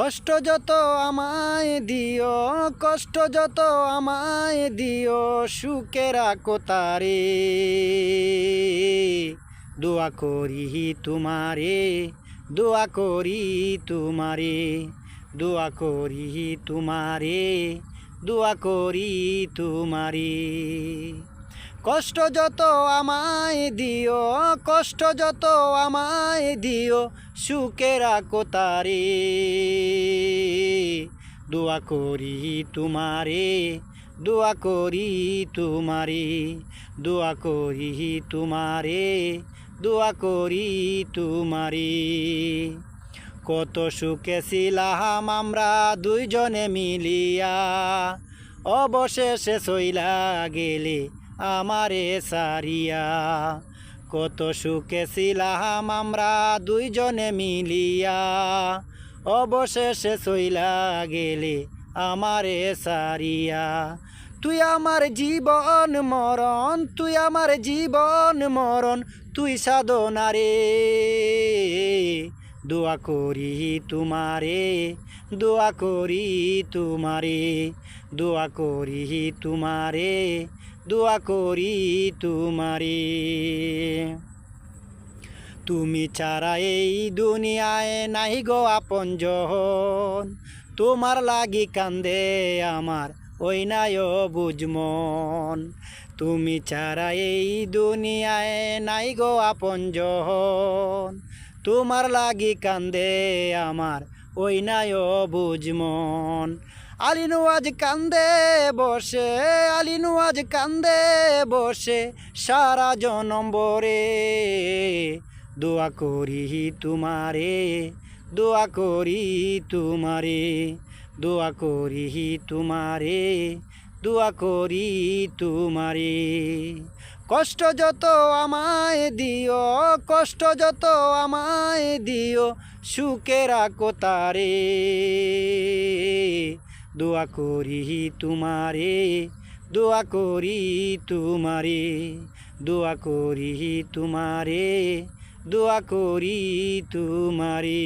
কষ্ট যত আমায় দিও, কষ্ট যত আমায় দিও, সুখে রাখো তারে। দোয়া করি তোমারে, দোয়া করি তোমারে, দোয়া করি তোমারে, দোয়া করি তোমারে। কষ্ট যত আমায় দিও, কষ্ট যত আমায় দিও, সুখে রাখো তারে। দোয়া করি তোমারে, দোয়া করি তোমারে, দোয়া করি তোমারে, দোয়া করি তোমারে। কত সুখে ছিলাম আমরা দুইজনে মিলিয়া, অবশেষে সইলা গেলে আমারে সারিয়া। কত সুখে ছিলাম আমরা দুইজনে মিলিয়া। অবশেষে সইলা গেলে আমারে সারিয়া। তুই আমার জীবন মরণ, তুই আমার জীবন মরণ, তুই সাধনারে দোয়া করি তোমারে, দোয়া করি তোমারে, দোয়া করি তোমারে, দোয়া করি তোমারে। তুমি ছাড়া এই দুনিয়ায় নাই গো আপনজন তোমার লাগি কান্দে আমার ওই নাই বুঝমন তুমি ছাড়া এই দুনিয়ায় নাই গো আপনজন তোমার লাগি কান্দে আমার, ওই নাই বুঝমন আলিনু আজ কান্দে বসে, আলিনু আজ কান্দে বসে, সারা জনম্বরে দোয়া করি তোমারে, দোয়া করি তোমারে, দোয়া করি তোমারে দোয়া করি তোমারে। কষ্ট যত আমায় দিও, কষ্ট যত আমায় দিও, সুখে রাখো তারে। দোয়া করি তোমারে, দোয়া করি তোমারে, দোয়া করি তোমারে, দোয়া করি তোমারে।